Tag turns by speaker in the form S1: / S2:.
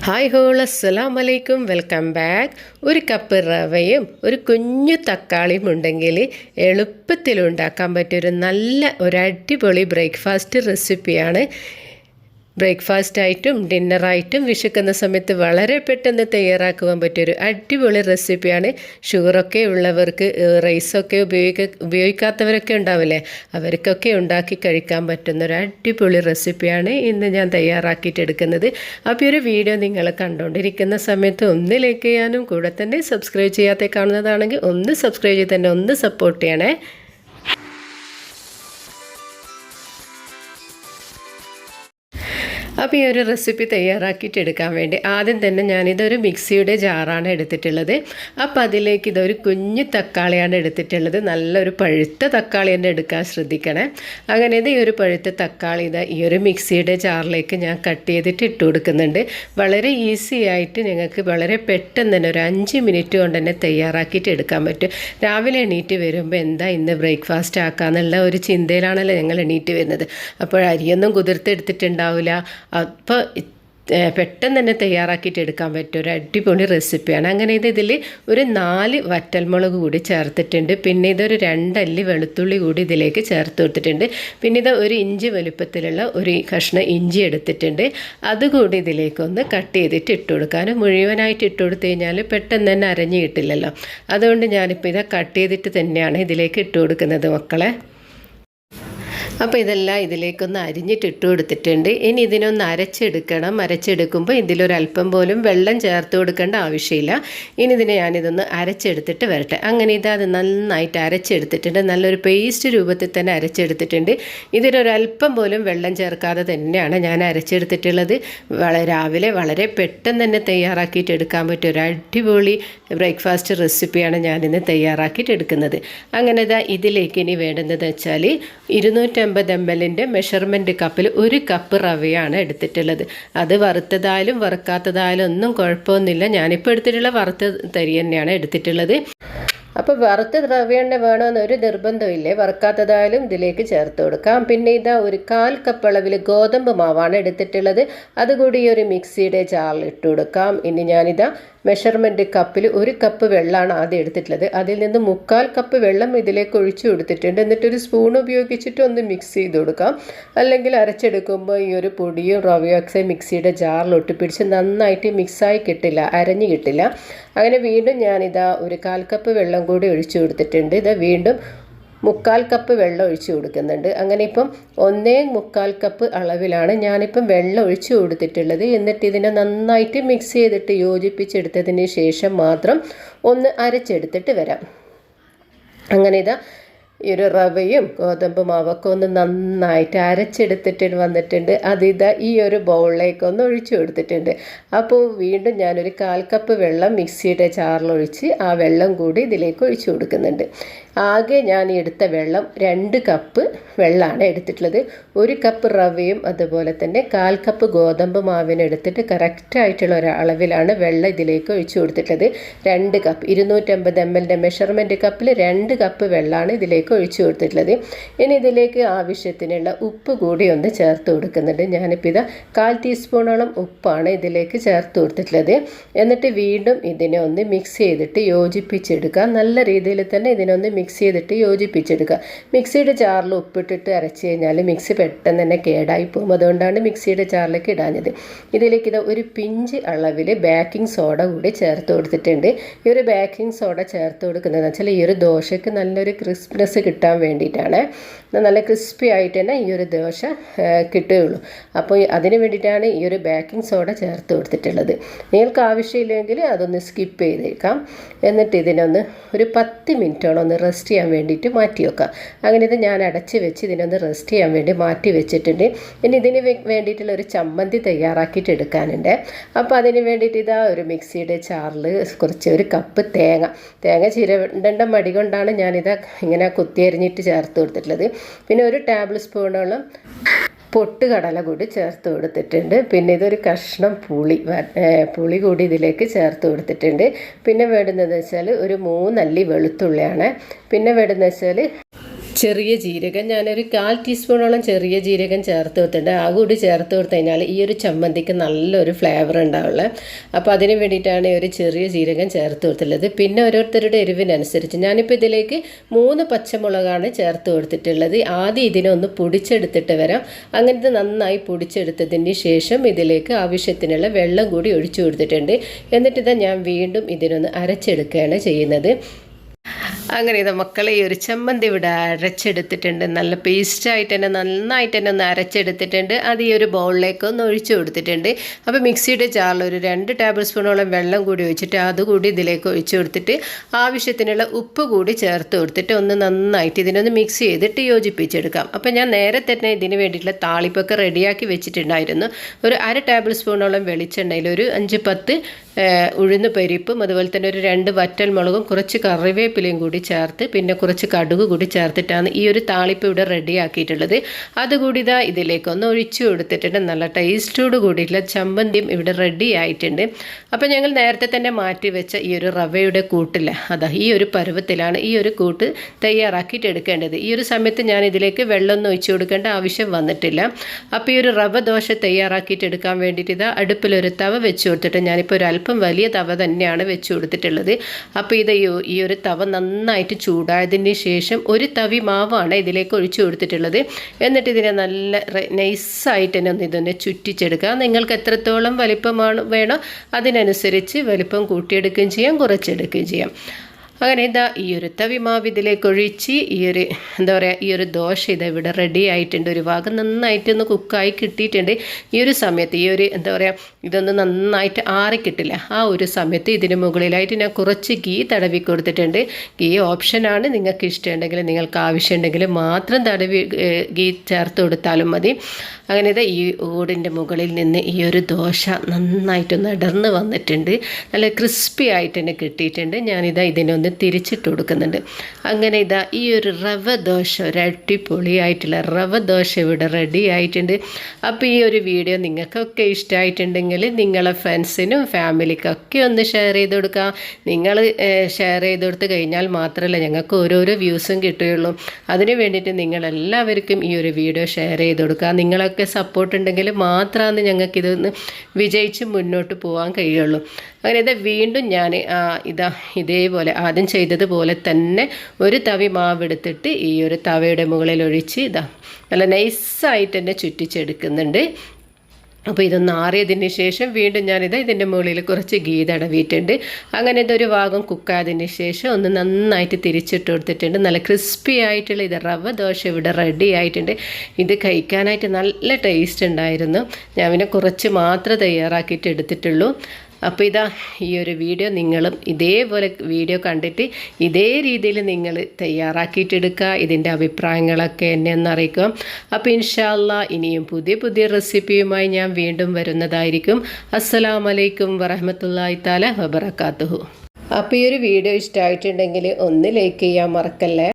S1: Hi whole അസ്സലാം വലൈക്കും welcome back ഒരു കപ്പ് റവയും ഒരു കുഞ്ഞു തക്കാളിയും ഉണ്ടെങ്കിൽ എളുപ്പത്തിൽ ഉണ്ടാക്കാൻ പറ്റിയൊരു നല്ല ഒരു അടിപൊളി ബ്രേക്ക്ഫാസ്റ്റ് റെസിപ്പിയാണ് ബ്രേക്ക്ഫാസ്റ്റ് ആയിട്ടും ഡിന്നറായിട്ടും വിശക്കുന്ന സമയത്ത് വളരെ പെട്ടെന്ന് തയ്യാറാക്കുവാൻ പറ്റിയൊരു അടിപൊളി റെസിപ്പിയാണ്. ഷുഗറൊക്കെ ഉള്ളവർക്ക് റൈസൊക്കെ ഉപയോഗിക്ക ഉപയോഗിക്കാത്തവരൊക്കെ ഉണ്ടാവില്ലേ? അവർക്കൊക്കെ ഉണ്ടാക്കി കഴിക്കാൻ പറ്റുന്ന ഒരു അടിപൊളി റെസിപ്പിയാണ് ഇന്ന് ഞാൻ തയ്യാറാക്കിയിട്ടെടുക്കുന്നത് അപ്പോൾ ഒരു വീഡിയോ നിങ്ങൾ കണ്ടുകൊണ്ടിരിക്കുന്ന സമയത്ത് ഒന്ന് ലൈക്ക് ചെയ്യാനും കൂടെ തന്നെ സബ്സ്ക്രൈബ് ചെയ്യാത്ത കാണുന്നതാണെങ്കിൽ ഒന്ന് സബ്സ്ക്രൈബ് ചെയ്ത് തന്നെ ഒന്ന് സപ്പോർട്ട് ചെയ്യണേ. അപ്പോൾ ഈ ഒരു റെസിപ്പി തയ്യാറാക്കിയിട്ട് എടുക്കാൻ വേണ്ടി ആദ്യം തന്നെ ഞാനിതൊരു മിക്സിയുടെ ജാറാണ് എടുത്തിട്ടുള്ളത്. അപ്പോൾ അതിലേക്ക് ഇതൊരു കുഞ്ഞു തക്കാളിയാണ് എടുത്തിട്ടുള്ളത്. നല്ലൊരു പഴുത്ത തക്കാളി തന്നെ എടുക്കാൻ ശ്രദ്ധിക്കണേ. അങ്ങനെ ഇത് ഈ ഒരു പഴുത്ത തക്കാളി ഇതാ ഈ ഒരു മിക്സിയുടെ ജാറിലേക്ക് ഞാൻ കട്ട് ചെയ്തിട്ട് ഇട്ട് കൊടുക്കുന്നുണ്ട്. വളരെ ഈസി ആയിട്ട് ഞങ്ങൾക്ക് വളരെ പെട്ടെന്ന് തന്നെ ഒരു അഞ്ച് മിനിറ്റ് കൊണ്ട് തന്നെ തയ്യാറാക്കിയിട്ട് എടുക്കാൻ പറ്റും. രാവിലെ എണീറ്റ് വരുമ്പോൾ എന്താ ഇന്ന് ബ്രേക്ക്ഫാസ്റ്റ് ആക്കാന്നുള്ള ഒരു ചിന്തയിലാണല്ലോ ഞങ്ങൾ എണീറ്റ് വരുന്നത്. അപ്പോൾ അരിയൊന്നും കുതിർത്തെടുത്തിട്ടുണ്ടാവില്ല അപ്പോൾ പെട്ടെന്ന് തന്നെ തയ്യാറാക്കിയിട്ട് എടുക്കാൻ പറ്റും ഒരു അടിപൊളി റെസിപ്പിയാണ്. അങ്ങനെ ഇത് ഇതിൽ ഒരു നാല് വറ്റൽമുളക് കൂടി ചേർത്തിട്ടുണ്ട്. പിന്നെ ഇതൊരു രണ്ടല്ലി വെളുത്തുള്ളി കൂടി ഇതിലേക്ക് ചേർത്ത് കൊടുത്തിട്ടുണ്ട്. പിന്നെ ഇത് ഒരു ഇഞ്ച് വലുപ്പത്തിലുള്ള ഒരു കഷ്ണം ഇഞ്ചി എടുത്തിട്ടുണ്ട്. അതുകൂടി ഇതിലേക്കൊന്ന് കട്ട് ചെയ്തിട്ട് ഇട്ട് കൊടുക്കാൻ മുഴുവനായിട്ട് ഇട്ട് കൊടുത്തു കഴിഞ്ഞാൽ പെട്ടെന്ന് തന്നെ അരഞ്ഞ് കിട്ടില്ലല്ലോ. അതുകൊണ്ട് ഞാനിപ്പോൾ ഇത് കട്ട് ചെയ്തിട്ട് തന്നെയാണ് ഇതിലേക്ക് ഇട്ട് കൊടുക്കുന്നത് മക്കളെ. അപ്പോൾ ഇതെല്ലാം ഇതിലേക്കൊന്ന് അരിഞ്ഞിട്ട് ഇട്ട് കൊടുത്തിട്ടുണ്ട്. ഇനി ഇതിനൊന്ന് അരച്ചെടുക്കണം. അരച്ചെടുക്കുമ്പോൾ ഇതിലൊരല്പം പോലും വെള്ളം ചേർത്ത് കൊടുക്കേണ്ട ആവശ്യമില്ല. ഇനി ഇതിനെ ഞാനിതൊന്ന് അരച്ചെടുത്തിട്ട് വരട്ടെ. അങ്ങനെ ഇത് അത് നന്നായിട്ട് അരച്ചെടുത്തിട്ടുണ്ട്. നല്ലൊരു പേസ്റ്റ് രൂപത്തിൽ തന്നെ അരച്ചെടുത്തിട്ടുണ്ട്. ഇതിലൊരല്പം പോലും വെള്ളം ചേർക്കാതെ തന്നെയാണ് ഞാൻ അരച്ചെടുത്തിട്ടുള്ളത്. വളരെ രാവിലെ വളരെ പെട്ടെന്ന് തന്നെ തയ്യാറാക്കിയിട്ട് എടുക്കാൻ പറ്റിയ ഒരു അടിപൊളി ബ്രേക്ക്ഫാസ്റ്റ് റെസിപ്പിയാണ് ഞാനിന്ന് തയ്യാറാക്കിയിട്ട് എടുക്കുന്നത്. അങ്ങനെ ഇതാ ഇതിലേക്ക് ഇനി വേണ്ടതെന്ന് വെച്ചാൽ ഇരുന്നൂറ്റമ്പത് എം എല്ലിന്റെ മെഷർമെന്റ് കപ്പിൽ ഒരു കപ്പ് റവയാണ് എടുത്തിട്ടുള്ളത്. അത് വറുത്തതായാലും വറുക്കാത്തതായാലും ഒന്നും കുഴപ്പമൊന്നുമില്ല. ഞാനിപ്പോൾ എടുത്തിട്ടുള്ള വറുത്ത തരി തന്നെയാണ് എടുത്തിട്ടുള്ളത്. അപ്പോൾ വറുത്ത റവ എണ്ണ വേണമെന്ന് ഒരു നിർബന്ധമില്ലേ വറുക്കാത്തതായാലും ഇതിലേക്ക് ചേർത്ത് കൊടുക്കാം. പിന്നെ ഇതാ ഒരു കാൽ കപ്പ് അളവിൽ ഗോതമ്പ് മാവാണ് എടുത്തിട്ടുള്ളത്. അതുകൂടി ഒരു മിക്സിയുടെ ജാറിൽ ഇട്ട് കൊടുക്കാം. ഇനി ഞാനിതാ മെഷർമെന്റ് കപ്പിൽ ഒരു കപ്പ് വെള്ളമാണ് ആദ്യം എടുത്തിട്ടുള്ളത്. അതിൽ നിന്ന് മുക്കാൽ കപ്പ് വെള്ളം ഇതിലേക്ക് ഒഴിച്ചു കൊടുത്തിട്ടുണ്ട്. എന്നിട്ടൊരു സ്പൂൺ ഉപയോഗിച്ചിട്ട് ഒന്ന് മിക്സ് ചെയ്ത് കൊടുക്കാം. അല്ലെങ്കിൽ അരച്ചെടുക്കുമ്പോൾ ഈ ഒരു പൊടിയും റവയും മിക്സിയുടെ ജാറിൽ ഒട്ടിപ്പിടിച്ച് നന്നായിട്ട് മിക്സായി കിട്ടില്ല അരഞ്ഞു കിട്ടില്ല. അങ്ങനെ വീണ്ടും ഞാനിതാ ഒരു കാൽ കപ്പ് വെള്ളം കൂടി ഒഴിച്ചു കൊടുത്തിട്ടുണ്ട്. ഇത് വീണ്ടും മുക്കാൽ കപ്പ് വെള്ളം ഒഴിച്ച് കൊടുക്കുന്നുണ്ട്. അങ്ങനെ ഇപ്പം ഒന്നേ മുക്കാൽ കപ്പ് അളവിലാണ് ഞാനിപ്പം വെള്ളം ഒഴിച്ച് കൊടുത്തിട്ടുള്ളത്. എന്നിട്ട് ഇതിനെ നന്നായിട്ട് മിക്സ് ചെയ്തിട്ട് യോജിപ്പിച്ചെടുത്തതിന് ശേഷം മാത്രം ഒന്ന് അരച്ചെടുത്തിട്ട് വരാം. അങ്ങനെ ഇതാ ഈ ഒരു റവയും ഗോതമ്പ് മാവൊക്കെ ഒന്ന് നന്നായിട്ട് അരച്ചെടുത്തിട്ട് വന്നിട്ടുണ്ട്. അതിതാ ഈ ഒരു ബൗളിലേക്ക് ഒന്ന് ഒഴിച്ചു കൊടുത്തിട്ടുണ്ട്. അപ്പോൾ വീണ്ടും ഞാനൊരു കാൽ കപ്പ് വെള്ളം മിക്സിയുടെ ചാറിലൊഴിച്ച് ആ വെള്ളം കൂടി ഇതിലേക്ക് ഒഴിച്ചു കൊടുക്കുന്നുണ്ട്. ആകെ ഞാൻ എടുത്ത വെള്ളം രണ്ട് കപ്പ് വെള്ളമാണ് എടുത്തിട്ടുള്ളത്. ഒരു കപ്പ് റവയും അതുപോലെ തന്നെ കാൽ കപ്പ് ഗോതമ്പ് മാവിന് എടുത്തിട്ട് കറക്റ്റായിട്ടുള്ള ഒരു അളവിലാണ് വെള്ളം ഇതിലേക്ക് ഒഴിച്ചു കൊടുത്തിട്ടുള്ളത്. രണ്ട് കപ്പ് ഇരുന്നൂറ്റമ്പത് എം എല്ലിന്റെ മെഷർമെന്റ് കപ്പിൽ രണ്ട് കപ്പ് വെള്ളമാണ് ഇതിലേക്ക് ഒഴിച്ചു കൊടുത്തിട്ടുള്ളത്. ഇനി ഇതിലേക്ക് ആവശ്യത്തിനുള്ള ഉപ്പ് കൂടി ഒന്ന് ചേർത്ത് കൊടുക്കുന്നുണ്ട്. ഞാനിപ്പോൾ ഇതാ കാൽ ടീസ്പൂണോളം ഉപ്പാണ് ഇതിലേക്ക് ചേർത്ത് കൊടുത്തിട്ടുള്ളത്. എന്നിട്ട് വീണ്ടും ഇതിനെ ഒന്ന് മിക്സ് ചെയ്തിട്ട് യോജിപ്പിച്ചെടുക്കുക. നല്ല രീതിയിൽ തന്നെ ഇതിനൊന്ന് മിക്സ് ചെയ്തിട്ട് യോജിപ്പിച്ചെടുക്കുക. മിക്സിയുടെ ചാറിൽ ഉപ്പിട്ടിട്ട് അരച്ച് കഴിഞ്ഞാൽ മിക്സി പെട്ടെന്ന് തന്നെ കേടായി പോകും. അതുകൊണ്ടാണ് മിക്സിയുടെ ചാറിലേക്ക് ഇടാഞ്ഞത്. ഇതിലേക്ക് ഇത് ഒരു പിഞ്ച് അളവിൽ ബേക്കിംഗ് സോഡ കൂടി ചേർത്ത് കൊടുത്തിട്ടുണ്ട്. ഈ ഒരു ബേക്കിംഗ് സോഡ ചേർത്ത് കൊടുക്കുന്നതെന്ന് വെച്ചാൽ ഈ ഒരു ദോശയ്ക്ക് നല്ലൊരു ക്രിസ്പ്നെസ് കിട്ടാൻ വേണ്ടിയിട്ടാണ്. നല്ല ക്രിസ്പി ആയിട്ട് തന്നെ ഈ ഒരു ദോശ കിട്ടുകയുള്ളൂ. അപ്പോൾ അതിന് വേണ്ടിയിട്ടാണ് ഈ ഒരു ബേക്കിംഗ് സോഡ ചേർത്ത് കൊടുത്തിട്ടുള്ളത്. നിങ്ങൾക്ക് ആവശ്യമില്ലെങ്കിൽ അതൊന്ന് സ്കിപ്പ് ചെയ്തേക്കാം. എന്നിട്ട് ഇതിനൊന്ന് ഒരു പത്ത് മിനിറ്റോളം ഒന്ന് റെസ്റ്റ് ചെയ്യാൻ വേണ്ടിയിട്ട് മാറ്റി വെക്കാം. അങ്ങനെ ഇത് ഞാൻ അടച്ച് വെച്ച് ഇതിനൊന്ന് റെസ്റ്റ് ചെയ്യാൻ വേണ്ടി മാറ്റി വെച്ചിട്ടുണ്ട്. ഇനി ഇതിന് വേണ്ടിയിട്ടുള്ള ഒരു ചമ്മന്തി തയ്യാറാക്കിയിട്ട് എടുക്കാനുണ്ട്. അപ്പോൾ അതിന് വേണ്ടിയിട്ട് ഇതാ ഒരു മിക്സിയുടെ ചാറിൽ കുറച്ച് ഒരു കപ്പ് തേങ്ങ. തേങ്ങ ചിരണ്ട മടി കൊണ്ടാണ് ഞാനിത് ഇങ്ങനെ കുത്തിയരിഞ്ഞിട്ട് ചേർത്ത് കൊടുത്തിട്ടുള്ളത്. പിന്നെ ഒരു ടേബിൾ സ്പൂണോളം പൊട്ടുകടല കൂടി ചേർത്ത് കൊടുത്തിട്ടുണ്ട്. പിന്നെ ഇതൊരു കഷ്ണം പുളി പുളി കൂടി ഇതിലേക്ക് ചേർത്ത് കൊടുത്തിട്ടുണ്ട്. പിന്നെ വേണ്ടുന്നത് വെച്ചാൽ ഒരു മൂന്നല്ലി വെളുത്തുള്ളിയാണ്. പിന്നെ വേണ്ടുന്നത് വെച്ചാൽ ചെറിയ ജീരകം. ഞാനൊരു കാൽ ടീസ്പൂണോളം ചെറിയ ജീരകം ചേർത്ത് കൊടുത്തിട്ടുണ്ട്. ആ കൂടി ചേർത്ത് കൊടുത്തു കഴിഞ്ഞാൽ ഈ ഒരു ചമ്മന്തിക്ക് നല്ലൊരു ഫ്ലേവർ ഉണ്ടാവുള്ളത് അപ്പോൾ അതിന് വേണ്ടിയിട്ടാണ് ഒരു ചെറിയ ജീരകം ചേർത്ത് കൊടുത്തിട്ടുള്ളത്. പിന്നെ ഓരോരുത്തരുടെ എരിവിനനുസരിച്ച് ഞാനിപ്പോൾ ഇതിലേക്ക് മൂന്ന് പച്ചമുളകാണ് ചേർത്ത് കൊടുത്തിട്ടുള്ളത്. ആദ്യം ഇതിനൊന്ന് പൊടിച്ചെടുത്തിട്ട് വരാം. അങ്ങനത്തെ നന്നായി പൊടിച്ചെടുത്തതിന് ശേഷം ഇതിലേക്ക് ആവശ്യത്തിനുള്ള വെള്ളം കൂടി ഒഴിച്ചു കൊടുത്തിട്ടുണ്ട്. എന്നിട്ട് ഇതാ ഞാൻ വീണ്ടും ഇതിനൊന്ന് അരച്ചെടുക്കുകയാണ് ചെയ്യുന്നത്. അങ്ങനെ ഇത് മക്കളെ ഈ ഒരു ചമ്മന്തി ഇവിടെ അരച്ചെടുത്തിട്ടുണ്ട്. നല്ല പേസ്റ്റായിട്ട് തന്നെ നന്നായിട്ട് തന്നെ ഒന്ന് അരച്ചെടുത്തിട്ടുണ്ട്. അത് ഈ ഒരു ബൗളിലേക്ക് ഒന്ന് ഒഴിച്ചു കൊടുത്തിട്ടുണ്ട്. അപ്പോൾ മിക്സിയുടെ ജാറിൽ ഒരു രണ്ട് ടേബിൾ സ്പൂണോളം വെള്ളം കൂടി ഒഴിച്ചിട്ട് അതുകൂടി ഇതിലേക്ക് ഒഴിച്ചു കൊടുത്തിട്ട് ആവശ്യത്തിനുള്ള ഉപ്പ് കൂടി ചേർത്ത് കൊടുത്തിട്ട് ഒന്ന് നന്നായിട്ട് ഇതിനൊന്ന് മിക്സ് ചെയ്തിട്ട് യോജിപ്പിച്ചെടുക്കാം. അപ്പോൾ ഞാൻ നേരെ തന്നെ ഇതിന് വേണ്ടിയിട്ടുള്ള താളിപ്പൊക്കെ റെഡിയാക്കി വെച്ചിട്ടുണ്ടായിരുന്നു. ഒരു അര ടേബിൾ സ്പൂണോളം വെളിച്ചെണ്ണയിൽ ഒരു അഞ്ച് പത്ത് ഉഴുന്ന് പരിപ്പും അതുപോലെ തന്നെ ഒരു രണ്ട് വറ്റൽ മുളകും കുറച്ച് കറിവേപ്പിലയും കൂടി ചേർത്ത് പിന്നെ കുറച്ച് കടുക് കൂടി ചേർത്തിട്ടാണ് ഈ ഒരു താളിപ്പ് ഇവിടെ റെഡിയാക്കിയിട്ടുള്ളത് അതുകൂടി ഇതാ ഇതിലേക്കൊന്ന് ഒഴിച്ചു കൊടുത്തിട്ടുണ്ട്. നല്ല ടേസ്റ്റോട് കൂടിയിട്ടുള്ള ചമ്മന്തിയും ഇവിടെ റെഡി ആയിട്ടുണ്ട്. അപ്പോൾ ഞങ്ങൾ നേരത്തെ തന്നെ മാറ്റി വെച്ച ഈ ഒരു റവയുടെ കൂട്ടില്ല അതാ ഈ ഒരു പരുവത്തിലാണ് ഈ ഒരു കൂട്ട് തയ്യാറാക്കിയിട്ട് എടുക്കേണ്ടത്. ഈ ഒരു സമയത്ത് ഞാൻ ഇതിലേക്ക് വെള്ളമൊന്നും ഒഴിച്ചു കൊടുക്കേണ്ട ആവശ്യം വന്നിട്ടില്ല. അപ്പോൾ ഈ ഒരു റവ ദോശ തയ്യാറാക്കിയിട്ട് എടുക്കാൻ വേണ്ടിയിട്ട് ഇതാ അടുപ്പിലൊരു തവ വെച്ച് കൊടുത്തിട്ട് ഞാനിപ്പോൾ ഒരു അല്പം വലിയ തവ തന്നെയാണ് വെച്ച് കൊടുത്തിട്ടുള്ളത്. അപ്പോൾ ഇത് ഈ ഒരു തവ നന്നായിട്ട് ചൂടായതിന് ശേഷം ഒരു തവി മാവാണ് ഇതിലേക്ക് ഒഴിച്ചു കൊടുത്തിട്ടുള്ളത്. എന്നിട്ട് ഇതിനെ നല്ല നൈസായിട്ട് തന്നെ ഒന്ന് ഇതൊന്ന് ചുറ്റിച്ചെടുക്കുക. നിങ്ങൾക്ക് എത്രത്തോളം വലിപ്പമാണ് വേണോ അതിനനുസരിച്ച് വലിപ്പം കൂട്ടിയെടുക്കുകയും ചെയ്യാം കുറച്ചെടുക്കുകയും ചെയ്യാം. അങ്ങനെ ഇതാ ഈ ഒരു തവിമാവ് ഇതിലേക്ക് ഒഴിച്ച് ഈ ഒരു എന്താ പറയുക ഈ ഒരു ദോശ ഇത് ഇവിടെ റെഡി ആയിട്ടുണ്ട്. ഒരു ഭാഗം നന്നായിട്ടൊന്ന് കുക്കായി കിട്ടിയിട്ടുണ്ട്. ഈ ഒരു സമയത്ത് ഈ ഒരു എന്താ പറയുക ഇതൊന്ന് നന്നായിട്ട് ആറി കിട്ടില്ല. ആ ഒരു സമയത്ത് ഇതിന് മുകളിലായിട്ട് ഞാൻ കുറച്ച് ഗീ തടവി കൊടുത്തിട്ടുണ്ട്. ഗീ ഓപ്ഷനാണ് നിങ്ങൾക്ക് ഇഷ്ടമുണ്ടെങ്കിൽ നിങ്ങൾക്ക് ആവശ്യമുണ്ടെങ്കിൽ മാത്രം തടവി ഗീ ചേർത്ത് കൊടുത്താലും മതി. അങ്ങനെ ഇത് ഈ ഓടിന്റെ മുകളിൽ നിന്ന് ഈ ഒരു ദോശ നന്നായിട്ടൊന്ന് അടർന്ന് വന്നിട്ടുണ്ട്. നല്ല ക്രിസ്പി ആയിട്ട് തന്നെ കിട്ടിയിട്ടുണ്ട്. ഞാനിതാ ഇതിനൊന്ന് തിരിച്ചിട്ട് കൊടുക്കുന്നുണ്ട്. അങ്ങനെ ഇതാ ഈ ഒരു റവ ദോശ ഒരു അടിപൊളിയായിട്ടുള്ള റവ ദോശ ഇവിടെ റെഡി ആയിട്ടുണ്ട്. അപ്പോൾ ഈ ഒരു വീഡിയോ നിങ്ങൾക്കൊക്കെ ഇഷ്ടമായിട്ടുണ്ടെങ്കിൽ നിങ്ങളെ ഫ്രണ്ട്സിനും ഫാമിലിക്കൊക്കെ ഒന്ന് ഷെയർ ചെയ്ത് കൊടുക്കുക. നിങ്ങൾ ഷെയർ ചെയ്ത് കൊടുത്ത് കഴിഞ്ഞാൽ മാത്രമല്ല ഞങ്ങൾക്ക് ഓരോരോ വ്യൂസും കിട്ടുകയുള്ളൂ. അതിന് വേണ്ടിയിട്ട് നിങ്ങളെല്ലാവർക്കും ഈ ഒരു വീഡിയോ ഷെയർ ചെയ്ത് കൊടുക്കുക. നിങ്ങളൊക്കെ സപ്പോർട്ട് ഉണ്ടെങ്കിൽ മാത്രമാണ് ഞങ്ങൾക്കിതൊന്ന് വിജയിച്ച് മുന്നോട്ട് പോകാൻ കഴിയുള്ളൂ. അങ്ങനെ ഇതാ വീണ്ടും ഞാൻ ഇതാ ഇതേപോലെ ആദ്യം ചെയ്തതുപോലെ തന്നെ ഒരു തവി മാവെടുത്തിട്ട് ഈ ഒരു തവയുടെ മുകളിൽ ഒഴിച്ച് ഇതാ നല്ല നൈസായിട്ട് തന്നെ ചുറ്റിച്ചെടുക്കുന്നുണ്ട്. അപ്പോൾ ഇതൊന്ന് ആറിയതിന് ശേഷം വീണ്ടും ഞാനിത് ഇതിന്റെ മുകളിൽ കുറച്ച് ഗീ തടവിയിട്ടുണ്ട്. അങ്ങനെ ഇതൊരു ഭാഗം കുക്കായതിന് ശേഷം ഒന്ന് നന്നായിട്ട് തിരിച്ചിട്ട് കൊടുത്തിട്ടുണ്ട്. നല്ല ക്രിസ്പി ആയിട്ടുള്ള ഇത് റവ ദോശ ഇവിടെ റെഡി ആയിട്ടുണ്ട്. ഇത് കഴിക്കാനായിട്ട് നല്ല ടേസ്റ്റ് ഉണ്ടായിരുന്നു. ഞാൻ പിന്നെ കുറച്ച് മാത്രം തയ്യാറാക്കിയിട്ട് എടുത്തിട്ടുള്ളൂ. അപ്പോൾ ഇതാ ഈ ഒരു വീഡിയോ നിങ്ങളും ഇതേപോലെ വീഡിയോ കണ്ടിട്ട് ഇതേ രീതിയിൽ നിങ്ങൾ തയ്യാറാക്കിയിട്ടെടുക്കുക ഇതിന്റെ അഭിപ്രായങ്ങളൊക്കെ എന്നെ ഒന്ന് അറിയിക്കുക. അപ്പോൾ ഇൻഷാല്ല ഇനിയും പുതിയ പുതിയ റെസിപ്പിയുമായി ഞാൻ വീണ്ടും വരുന്നതായിരിക്കും. അസ്സലാമലൈക്കും വറഹമത്തല്ലായി താല വബർക്കാത്തുഹു അപ്പോൾ ഈ ഒരു വീഡിയോ ഇഷ്ടമായിട്ടുണ്ടെങ്കിൽ ഒന്ന് ലൈക്ക് ചെയ്യാൻ മറക്കല്ലേ?